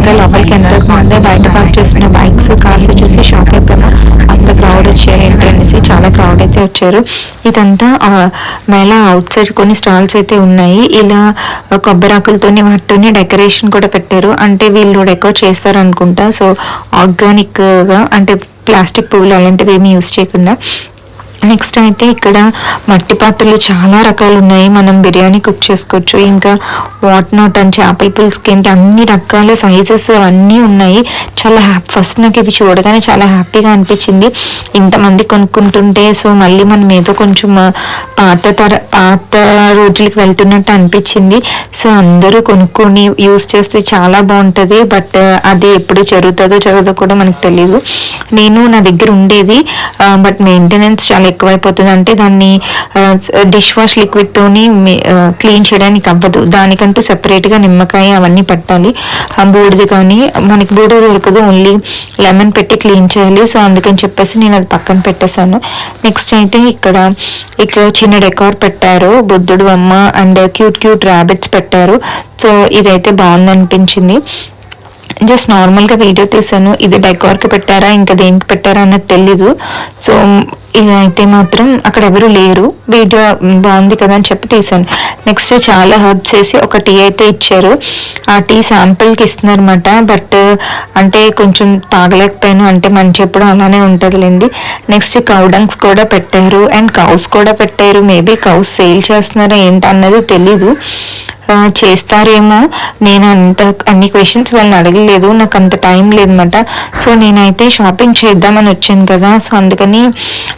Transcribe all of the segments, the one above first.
ఇంకా లోపలికి ఎంతకు ముందే బయట పార్క్ చేసిన బైక్స్ కార్స్ చూసి షాక్ అయిపోయినా. అంత క్రౌడ్ వచ్చారు ఏంటి అనేసి చాలా క్రౌడ్ అయితే వచ్చారు. ఇదంతా ఆ, మేళ అవుట్ సైడ్ కొన్ని స్టాల్స్ అయితే ఉన్నాయి. ఇలా కొబ్బరాకులతోని వాటితోని డెకరేషన్ కూడా పెట్టారు. అంటే వీళ్ళు డెకోర్ చేస్తారు అనుకుంటా సో ఆర్గానిక్గా అంటే ప్లాస్టిక్ పువ్వులు అలాంటివి ఏమీ యూస్ చేయకుండా. నెక్స్ట్ అయితే ఇక్కడ మట్టి పాత్రలు చాలా రకాలు ఉన్నాయి మనం బిర్యానీ కుక్ చేసుకోవచ్చు. ఇంకా వాట్ నాట్ అని చేపల పులుసుకి ఏంటి అన్ని రకాల సైజెస్ అన్నీ ఉన్నాయి. చాలా హ్యాపీ ఫస్ట్ నాకు ఇవి చూడగానే చాలా హ్యాపీగా అనిపించింది. ఇంతమంది కొనుక్కుంటుంటే సో మళ్ళీ మనం ఏదో కొంచెం పాత తర పాత రోజులకి వెళ్తున్నట్టు అనిపించింది. సో అందరూ కొనుక్కొని యూస్ చేస్తే చాలా బాగుంటుంది. బట్ అది ఎప్పుడు జరుగుతుందో జరగదో కూడా మనకు తెలియదు నేను నా దగ్గర ఉండేది బట్ మెయింటెనెన్స్ చాలా ఎక్కువైపోతుంది అంటే దాన్ని డిష్ వాష్ లిక్విడ్ తోని క్లీన్ చేయడానికి అవ్వదు. దానికంటూ separate గా నిమ్మకాయ అవన్నీ పట్టాలి. ఆ బూడిది కానీ మనకి బూడిద దొరకదు. ఓన్లీ లెమన్ పెట్టి క్లీన్ చేయాలి. సో అందుకని చెప్పేసి నేను అది పక్కన పెట్టేశాను. నెక్స్ట్ అయితే ఇక్కడ ఇక్కడ చిన్న డెకార్ పెట్టారు. బుద్ధుడు బొమ్మ అండ్ క్యూట్ క్యూట్ ర్యాబిట్స్ పెట్టారు. సో ఇదైతే బాగుంది అనిపించింది జస్ట్ నార్మల్గా వీడియో తీసాను ఇది డెకార్కి పెట్టారా ఇంకా దేనికి పెట్టారా అన్నది తెలీదు. సో ఇదైతే మాత్రం అక్కడ ఎవరు లేరు. వీడియో బాగుంది కదా అని చెప్పి తీసాను నెక్స్ట్ చాలా హర్బ్స్ వేసి ఒక టీ అయితే ఇచ్చారు. ఆ టీ శాంపుల్కి ఇస్తున్నారన్నమాట. బట్ అంటే కొంచెం తాగలేకపోయాను. అంటే మంచి ఎప్పుడు అలానే ఉంటుందిలేండి. నెక్స్ట్ కౌడంగ్స్ కూడా పెట్టారు. అండ్ కౌస్ కూడా పెట్టారు. మేబీ కౌస్ సేల్ చేస్తున్నారా ఏంటన్నది తెలీదు. చేస్తారేమో? నేను అంత అన్ని క్వశ్చన్స్ వాళ్ళని అడగలేదు. నాకు అంత టైం లేదన్నమాట. సో నేనైతే షాపింగ్ చేద్దామని వచ్చాను కదా. సో అందుకని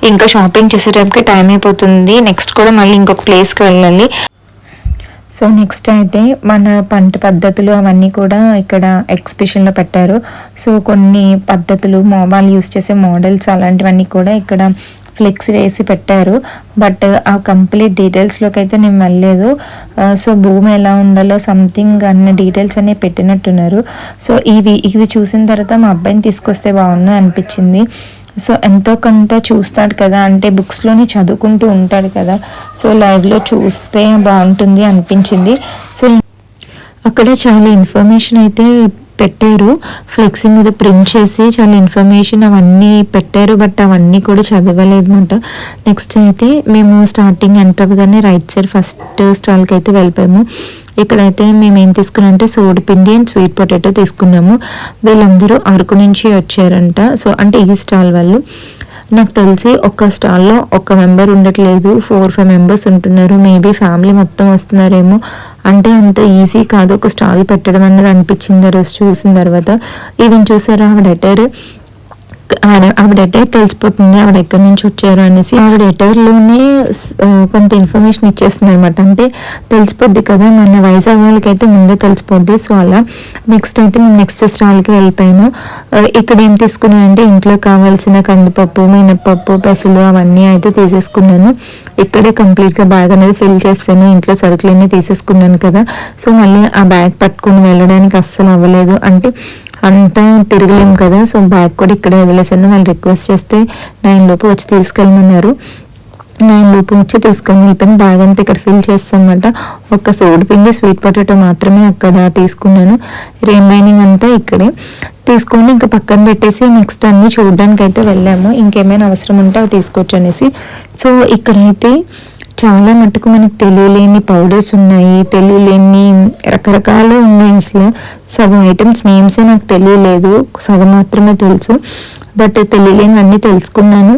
ఇంకా షాపింగ్ చేసేటప్పటికి టైం అయిపోతుంది. నెక్స్ట్ కూడా మళ్ళీ ఇంకొక ప్లేస్కి వెళ్ళాలి. సో నెక్స్ట్ అయితే మన పంట పద్ధతులు అవన్నీ కూడా ఇక్కడ ఎగ్జిబిషన్లో పెట్టారు. సో కొన్ని పద్ధతులు వాళ్ళు యూస్ చేసే మోడల్స్ అలాంటివన్నీ కూడా ఇక్కడ ఫ్లెక్స్ వేసి పెట్టారు. బట్ ఆ కంప్లీట్ డీటెయిల్స్లోకి అయితే నేను వెళ్ళలేదు. సో భూమి ఎలా ఉండాలో సంథింగ్ అన్న డీటెయిల్స్ అనేవి పెట్టినట్టున్నారు. సో ఇవి ఇది చూసిన తర్వాత మా అబ్బాయిని తీసుకొస్తే బాగుండు అనిపించింది. సో ఎంతో కొంత చూస్తాడు కదా అంటే బుక్స్లోనే చదువుకుంటూ ఉంటాడు కదా సో లైవ్లో చూస్తే బాగుంటుంది అనిపించింది. సో అక్కడ చాలా ఇన్ఫర్మేషన్ అయితే పెట్టారు. ఫ్లెక్సీ మీద ప్రింట్ చేసి చాలా ఇన్ఫర్మేషన్ అవన్నీ పెట్టారు బట్ అవన్నీ కూడా చదవలేదు అనమాట నెక్స్ట్ అయితే మేము స్టార్టింగ్ ఎంటర్ అవ్వగానే రైట్ సైడ్ ఫస్ట్ స్టాల్కి అయితే వెళ్ళిపోయాము. ఇక్కడైతే మేము ఏం తీసుకున్నామంటే సోడిపిండి అండ్ స్వీట్ పొటాటో తీసుకున్నాము. వీళ్ళందరూ అరకు నుంచి వచ్చారంట. సో అంటే ఈ స్టాల్ వాళ్ళు. నాకు తెలిసి ఒక స్టాల్లో ఒక మెంబర్ ఉండట్లేదు. ఫోర్ ఫైవ్ మెంబర్స్ ఉంటున్నారు. మేబీ ఫ్యామిలీ మొత్తం వస్తున్నారేమో. అంటే అంత ఈజీ కాదు. ఒక స్టాల్ పెట్టడం అన్నది అనిపించింది ఆ రోజు చూసిన తర్వాత. ఈవెన్ చూసారా ఆవిడ లెటర్ ఆడ ఆవిడ ఎటైర్ తెలిసిపోతుంది. ఆవిడ ఎక్కడి నుంచి వచ్చారు అనేసి ఆవిడ ఎటైర్లోనే కొంత ఇన్ఫర్మేషన్ ఇచ్చేస్తుంది అనమాట అంటే తెలిసిపోద్ది కదా మన వైజాగ్ వాళ్ళకి అయితే ముందే తెలిసిపోద్ది. సో అలా నెక్స్ట్ అయితే నేను నెక్స్ట్ స్టాల్కి వెళ్ళిపోయాను ఇక్కడ ఏం తీసుకున్నాను అంటే ఇంట్లో కావాల్సిన కందిపప్పు మినప్పప్పు పెసలు అవన్నీ అయితే తీసేసుకున్నాను. ఇక్కడే కంప్లీట్గా బ్యాగ్ అనేది ఫిల్ చేస్తాను ఇంట్లో సరుకులన్నీ తీసేసుకున్నాను కదా. సో మళ్ళీ ఆ బ్యాగ్ పట్టుకుని వెళ్ళడానికి అస్సలు అవ్వలేదు. అంటే అంతా తిరగలేము కదా. సో బ్యాగ్ కూడా ఇక్కడే వదిలేసాను. వాళ్ళు రిక్వెస్ట్ చేస్తే నైన్ లోపు వచ్చి తీసుకెళ్ళమన్నారు. నైన్ లోపు వచ్చి తీసుకొని వెళ్ళిపోయిన బ్యాగ్ అంతా ఇక్కడ ఫిల్ చేస్తామన్నమాట. ఒక్క సోడి పిండి స్వీట్ పొటాటో మాత్రమే అక్కడ తీసుకున్నాను. రిమైనింగ్ అంతా ఇక్కడే. తీసుకొని ఇంకా పక్కన పెట్టేసి నెక్స్ట్ అన్ని చూడడానికి అయితే వెళ్ళాము. ఇంకేమైనా అవసరం ఉంటే అవి తీసుకోవచ్చు అనేసి సో ఇక్కడైతే చాలా మటుకు మనకు తెలియలేని పౌడర్స్ ఉన్నాయి తెలియలేని రకరకాలు ఉన్నాయి అసలు. సగం ఐటమ్స్ నేమ్సే నాకు తెలియలేదు. సగం మాత్రమే తెలుసు. బట్ తెలియలేనివన్నీ తెలుసుకున్నాను.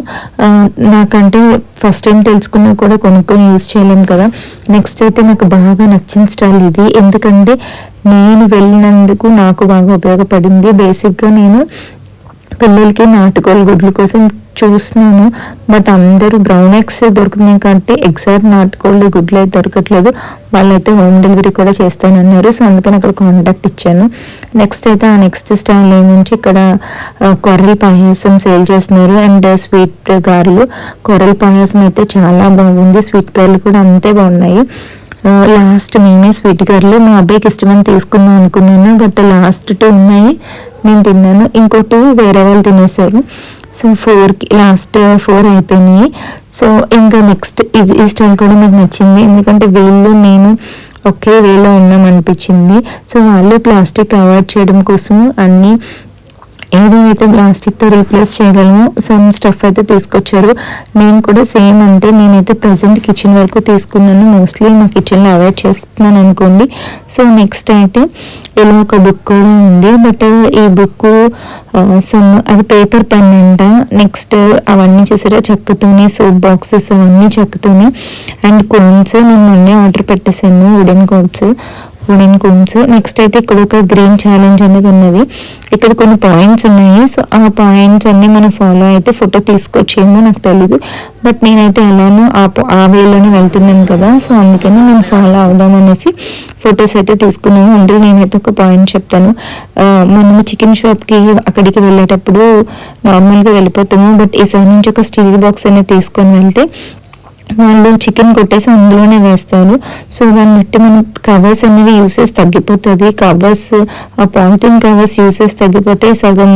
నాకంటే ఫస్ట్ టైం తెలుసుకున్నా కూడా కొనుక్కొని యూజ్ చేయలేము కదా. నెక్స్ట్ అయితే నాకు బాగా నచ్చిన స్టైల్ ఇది. ఎందుకంటే నేను వెళ్ళినందుకు నాకు బాగా ఉపయోగపడింది. బేసిక్గా నేను పిల్లలకి నాటుకోళ్ళ గుడ్ల కోసం చూస్తున్నాను. బట్ అందరూ బ్రౌన్ ఎగ్స్ దొరుకుతున్నాయి కాబట్టి ఎగ్జాక్ట్ కోల్డ్ గుడ్లు అయితే దొరకట్లేదు. వాళ్ళైతే హోమ్ డెలివరీ కూడా చేస్తానన్నారు. సో అందుకని అక్కడ కాంటాక్ట్ ఇచ్చాను. నెక్స్ట్ అయితే ఆ నెక్స్ట్ స్టాల్ నుంచి ఇక్కడ కొర్రల పాయాసం సేల్ చేస్తున్నారు. అండ్ స్వీట్ uh, గారెలు. కొర్రల పాయాసం అయితే చాలా బాగుంది. స్వీట్ గారెలు కూడా అంతే బాగున్నాయి. లాస్ట్ మేమే స్వీట్ గారెలు మా అబ్బాయికి ఇష్టమని తీసుకుందాం అనుకున్నాను బట్ లాస్ట్ టూ ఉన్నాయి. నేను తిన్నాను. ఇంకో టూ వేరే వాళ్ళు తినేశారు సో ఫోర్కి లాస్ట్ ఫోర్ అయిపోయినాయి. సో ఇంకా నెక్స్ట్ ఇది ఈ స్టైల్ కూడా నాకు నచ్చింది. ఎందుకంటే వీళ్ళు నేను ఒకే వేలో ఉన్నాం అనిపించింది. సో వాళ్ళు ప్లాస్టిక్ అవాయిడ్ చేయడం కోసం అన్నీ ఏదైతే ప్లాస్టిక్తో రీప్లేస్ చేయగలమో సమ్ స్టఫ్ అయితే తీసుకొచ్చారు. నేను కూడా సేమ్ అంటే నేనైతే ప్రజెంట్ కిచెన్ వరకు తీసుకున్నాను. మోస్ట్లీ నా కిచెన్లో అవాయిడ్ చేస్తున్నాను అనుకోండి. సో నెక్స్ట్ అయితే ఇలా ఒక బుక్ కూడా ఉంది. బట్ ఈ బుక్ సమ్ అది పేపర్ పెన్ అంట. నెక్స్ట్ అవన్నీ చూసారా? చెక్కతోనే సోప్ బాక్సెస్ అవన్నీ చెక్కతోనే. అండ్ కోన్స్ నేను మొన్నే ఆర్డర్ పెట్టేశాను wooden cones. Wooden cones next అయితే ఇక్కడ ఒక గ్రీన్ ఛాలెంజ్ అనేది ఉన్నది. ఇక్కడ కొన్ని పాయింట్స్ ఉన్నాయి. సో ఆ పాయింట్స్ అన్ని మనం ఫాలో అయితే ఫోటో తీసుకొచ్చేమో నాకు తెలీదు. బట్ నేనైతే ఎలానో ఆ ఆ వేలోనే వెళ్తున్నాను కదా. సో అందుకని నేను ఫాలో అవుదాం అనేసి ఫొటోస్ అయితే తీసుకున్నాను. అందులో నేనైతే ఒక పాయింట్ చెప్తాను. మనము చికెన్ షాప్కి అక్కడికి వెళ్ళేటప్పుడు నార్మల్గా వెళ్ళిపోతాము. బట్ ఈసారి నుంచి ఒక స్టీల్ బాక్స్ అనేది తీసుకొని వెళ్తే వాళ్ళు చికెన్ కొట్టేసి అందులోనే వేస్తారు. సో దాన్ని బట్టి మన కవర్స్ అనేవి యూసెస్ తగ్గిపోతుంది. కవర్స్ ఆ పాలిథిన్ కవర్స్ యూసెస్ తగ్గిపోతే సగం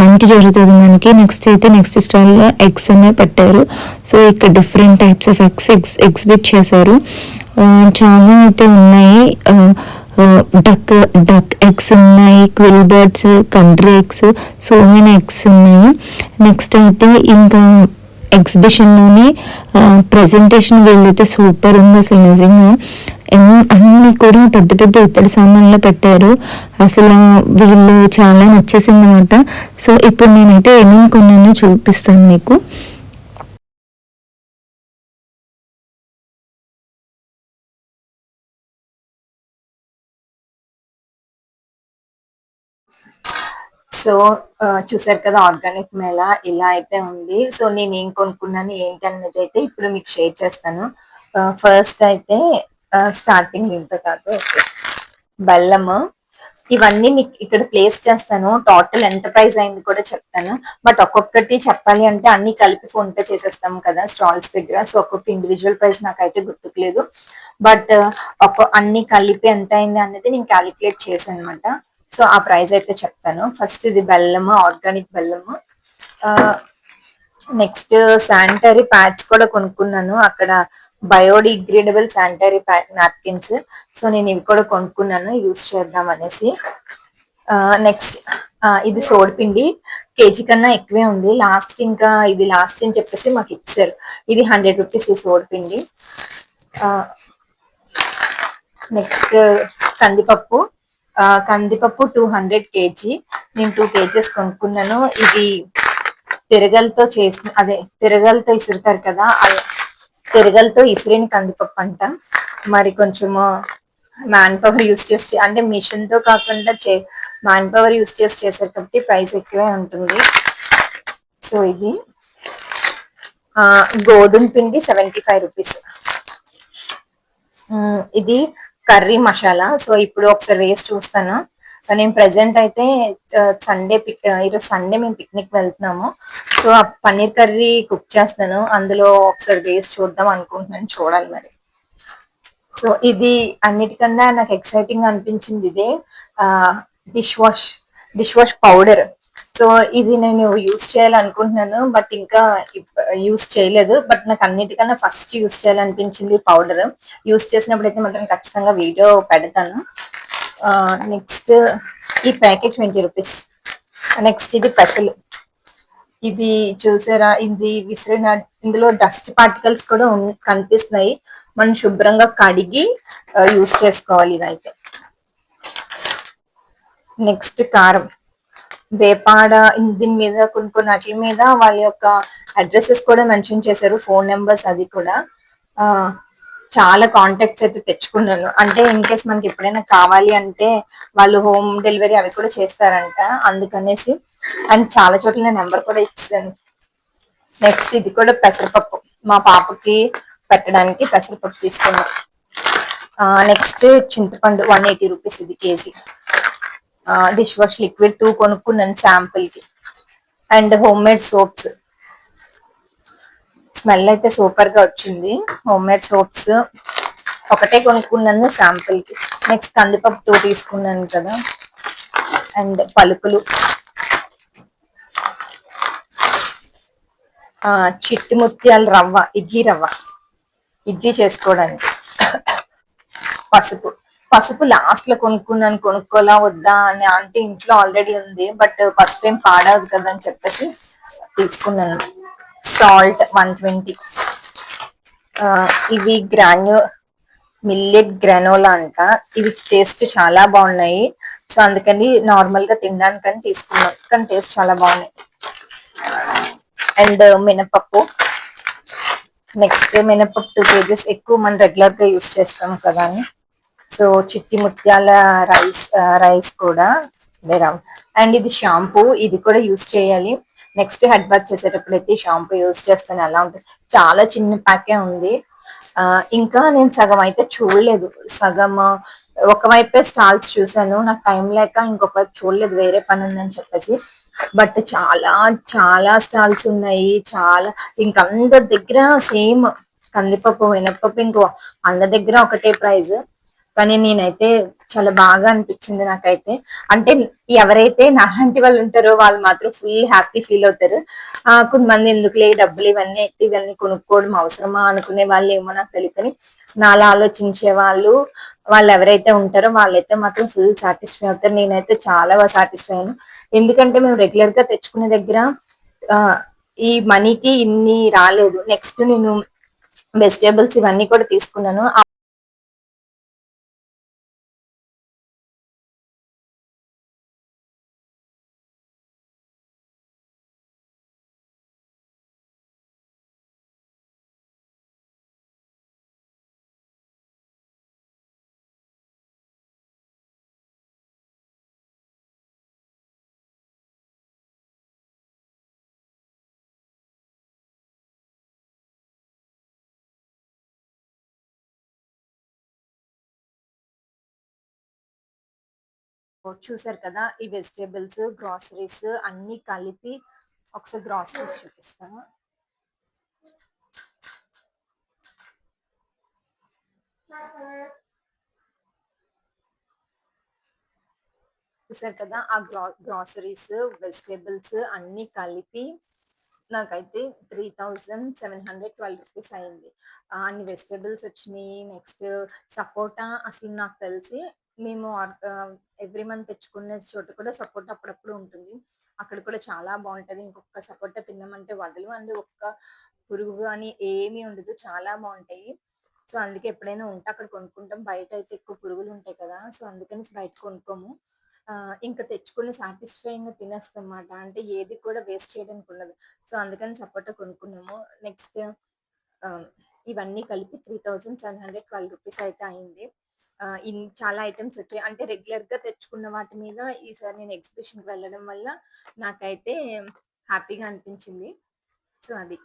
మంచి జరుగుతుంది మనకి. నెక్స్ట్ అయితే నెక్స్ట్ స్టాల్లో ఎగ్స్ అనేవి పెట్టారు. సో ఇక్కడ different types of eggs eggs exhibit చేశారు. చాలా అయితే ఉన్నాయి. డక్ డక్ ఎగ్స్ ఉన్నాయి. Quail birds country eggs so many eggs ఉన్నాయి. నెక్స్ట్ అయితే ఇంకా ఎగ్జిబిషన్లోని ప్రజెంటేషన్ వీళ్ళైతే సూపర్ ఉంది అసలు నిజంగా. అన్నీ కూడా పెద్ద పెద్ద ఇత్తడి సామాన్లు పెట్టారు. అసలు వీళ్ళు చాలా నచ్చేసింది అనమాట సో ఇప్పుడు నేనైతే ఏమేమి కొన్నానో చూపిస్తాను మీకు. సో చూసారు కదా ఆర్గానిక్ మేళ ఇలా అయితే ఉంది. సో నేను ఏం కొనుక్కున్నాను ఏంటి అనేది అయితే ఇప్పుడు మీకు షేర్ చేస్తాను. ఫస్ట్ అయితే స్టార్టింగ్ ఇంత కాదు బెల్లము. ఇవన్నీ మీకు ఇక్కడ ప్లేస్ చేస్తాను. టోటల్ ఎంత ప్రైస్ అయింది కూడా చెప్తాను. బట్ ఒక్కొక్కటి చెప్పాలి అంటే అన్ని కలిపి ఫోన్ పే చేసేస్తాం కదా స్టాల్స్ దగ్గర. సో ఒక్కొక్క ఇండివిజువల్ ప్రైస్ నాకైతే గుర్తుకులేదు. బట్ ఒక్క అన్ని కలిపి ఎంత అయింది అనేది నేను క్యాలిక్యులేట్ చేశాను అనమాట సో ఆ ప్రైస్ అయితే చెప్తాను. ఫస్ట్ ఇది బెల్లము ఆర్గానిక్ బెల్లము. నెక్స్ట్ శానిటరీ ప్యాడ్స్ కూడా కొనుక్కున్నాను. అక్కడ biodegradable sanitary pad napkins so నేను ఇవి కూడా కొనుక్కున్నాను. యూస్ చేద్దాం అనేసి. నెక్స్ట్ ఇది సోడిపిండి. కేజీ కన్నా ఎక్కువే ఉంది. లాస్ట్ ఇంకా ఇది లాస్ట్ అని చెప్పేసి మాకు ఇచ్చారు. ఇది హండ్రెడ్ రూపీస్ ఈ సోడిపిండి. నెక్స్ట్ కందిపప్పు. కందిపప్పు టూ హండ్రెడ్ కేజీ. నేను టూ కేజీస్ కొనుక్కున్నాను. ఇది తిరగలతో చేసిన అదే తిరగలతో ఇసురుతారు కదా తిరగలతో ఇసిరిని కందిపప్పు అంట. మరి కొంచెము మ్యాన్ పవర్ యూస్ చేసి అంటే మిషన్తో కాకుండా చే మ్యాన్ పవర్ యూస్ చేసి చేశారు కాబట్టి ప్రైస్ ఎక్కువే ఉంటుంది. సో ఇది. గోధుమ పిండి సెవెంటీ ఫైవ్ రూపీస్. ఇది కర్రీ మసాలా. సో ఇప్పుడు ఒకసారి వేసి చూస్తాను. నేను ప్రెసెంట్ అయితే సండే పిక్ ఈరోజు సండే మేము పిక్నిక్ వెళ్తున్నాము. సో ఆ పన్నీర్ కర్రీ కుక్ చేస్తాను. అందులో ఒకసారి వేసి చూద్దాం అనుకుంటున్నాను. చూడాలి మరి. సో ఇది అన్నిటికన్నా నాకు ఎక్సైటింగ్ అనిపించింది ఇదే dish wash. Dish wash powder. So ఇది నేను యూస్ చేయాలనుకుంటున్నాను బట్ ఇంకా యూస్ చేయలేదు. బట్ నాకు అన్నిటికన్నా ఫస్ట్ యూస్ చేయాలనిపించింది పౌడర్ యూస్ చేసినప్పుడు అయితే మాత్రం ఖచ్చితంగా వీడియో పెడతాను. నెక్స్ట్ ఈ ప్యాకెట్ ట్వంటీ రూపీస్ నెక్స్ట్ ఇది పెసలు. ఇది చూసారా? ఇది విసిరిన ఇందులో డస్ట్ పార్టికల్స్ కూడా కనిపిస్తున్నాయి. మనం శుభ్రంగా కడిగి యూస్ చేసుకోవాలి ఇదైతే. నెక్స్ట్ కారం. వేపాడ దీని మీద కొన్ని కొన్ని వాటి మీద వాళ్ళ యొక్క అడ్రసెస్ కూడా మెన్షన్ చేశారు ఫోన్ నెంబర్స్ అది కూడా. చాలా కాంటాక్ట్స్ అయితే తెచ్చుకున్నాను. అంటే ఇన్ కేస్ మనకి ఎప్పుడైనా కావాలి అంటే వాళ్ళు హోమ్ డెలివరీ అవి కూడా చేస్తారంట అందుకనేసి. అండ్ చాలా చోట్ల నేను నెంబర్ కూడా ఇచ్చాను. నెక్స్ట్ ఇది కూడా పెసరపప్పు. మా పాపకి పెట్టడానికి పెసరపప్పు తీసుకున్నాను. నెక్స్ట్ చింతపండు వన్ ఎయిటీ రూపీస్ ఇది kg. Dish wash liquid too కొనుక్కున్నాను శాంపుల్కి. And home made soaps smell అయితే సూపర్గా వచ్చింది. హోమ్ మేడ్ సోప్స్ ఒకటే కొనుక్కున్నాను శాంపుల్కి. నెక్స్ట్ కందిపప్పు టూ తీసుకున్నాను కదా. అండ్ పలుకులు. చిట్టి ముత్యాల రవ్వ ఇడ్లీ రవ్వ. ఇడ్లీ చేసుకోవడానికి. పసుపు. పసుపు లాస్ట్లో కొనుక్కున్నాను కొనుక్కోలా వద్దా అని అంటే ఇంట్లో ఆల్రెడీ ఉంది బట్ పసుపు ఏం పాడదు కదా అని చెప్పేసి తీసుకున్నాను. సాల్ట్ వన్ ట్వంటీ ఇవి గ్రాన్యూ మిల్లెట్ గ్రానోలా అంట. ఇవి టేస్ట్ చాలా బాగున్నాయి. సో అందుకని నార్మల్గా తినడానికని తీసుకున్నాను. కానీ టేస్ట్ చాలా బాగున్నాయి. అండ్ మినపప్పు. నెక్స్ట్ మినపప్పు టూ కేజెస్ ఎక్కువ మనం రెగ్యులర్గా యూస్ చేస్తాం కదా అని. సో చిట్టి ముత్యాల రైస్ రైస్ కూడా వేరా. అండ్ ఇది షాంపూ ఇది కూడా యూస్ చేయాలి. నెక్స్ట్ హెడ్ బాత్ చేసేటప్పుడు అయితే షాంపూ యూస్ చేస్తాను ఎలా ఉంటుంది. చాలా చిన్న ప్యాకే ఉంది. ఆ, ఇంకా నేను సగం అయితే చూడలేదు. సగం ఒకవైపే స్టాల్స్ చూసాను నాకు టైం లేక ఇంకొక వైపు చూడలేదు వేరే పని ఉందని చెప్పేసి. బట్ చాలా చాలా స్టాల్స్ ఉన్నాయి. చాలా ఇంకందరి దగ్గర సేమ్ కందిపప్పు మినపప్పు ఇంకో అందరి దగ్గర ఒకటే ప్రైస్. కానీ నేనైతే చాలా బాగా అనిపించింది నాకైతే. అంటే ఎవరైతే నాలాంటి వాళ్ళు ఉంటారో వాళ్ళు మాత్రం ఫుల్ హ్యాపీ ఫీల్ అవుతారు. ఆ కొంతమంది ఎందుకులే డబ్బులు ఇవన్నీ ఎత్తి ఇవన్నీ కొనుక్కోవడం అవసరమా అనుకునే వాళ్ళు ఏమో నాకు తెలియదు. నాలా ఆలోచించే వాళ్ళు వాళ్ళు ఎవరైతే ఉంటారో వాళ్ళైతే మాత్రం ఫుల్ సాటిస్ఫై అవుతారు. నేనైతే చాలా సాటిస్ఫై అయ్యాను. ఎందుకంటే మేము రెగ్యులర్గా తెచ్చుకునే దగ్గర ఆ, ఈ మనీకి ఇన్ని రాలేదు. నెక్స్ట్ నేను వెజిటేబుల్స్ ఇవన్నీ కూడా తీసుకున్నాను. చూసారు కదా? ఈ వెజిటేబుల్స్ గ్రాసరీస్ అన్ని కలిపి ఒకసారి గ్రాసరీస్ చూపిస్తాను. చూసారు కదా? ఆ గ్రా గ్రాసరీస్ వెజిటేబుల్స్ అన్ని కలిపి నాకైతే three thousand seven hundred twelve rupees అయింది. అన్ని వెజిటేబుల్స్ వచ్చినాయి. నెక్స్ట్ సపోటా అసలు నాకు తెలిసి మేము ఎవ్రీ మంత్ తెచ్చుకునే చోట కూడా సపోర్ట్ అప్పుడప్పుడు ఉంటుంది. అక్కడ కూడా చాలా బాగుంటది. ఇంకొక సపోటా తిన్నామంటే వదలు అండ్ ఒక్క పురుగు కానీ ఏమీ ఉండదు. చాలా బాగుంటాయి. సో అందుకే ఎప్పుడైనా ఉంటే అక్కడ కొనుక్కుంటాం. బయట అయితే ఎక్కువ పురుగులు ఉంటాయి కదా. సో అందుకని బయట కొనుక్కోము. ఇంకా తెచ్చుకుని సాటిస్ఫైయింగ్ తినేస్తాం అన్నమాట అంటే ఏది కూడా వేస్ట్ చేయడానికి ఉండదు. సో అందుకని సపోటా కొనుక్కున్నాము. నెక్స్ట్ ఇవన్నీ కలిపి three thousand seven hundred twelve rupees అయితే అయింది. ఇన్ చాలా ఐటమ్స్ వచ్చాయి. అంటే రెగ్యులర్గా తెచ్చుకున్న వాటి మీద ఈసారి నేను ఎగ్జిబిషన్కి వెళ్ళడం వల్ల నాకైతే హ్యాపీగా అనిపించింది. సో అది.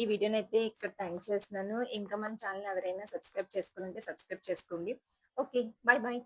ఈ వీడియోని అయితే ఇక్కడ టైం చేస్తున్నాను. ఇంకా మన ఛానల్ ఎవరైనా సబ్స్క్రైబ్ చేసుకోవాలంటే సబ్స్క్రైబ్ చేసుకోండి. Okay bye bye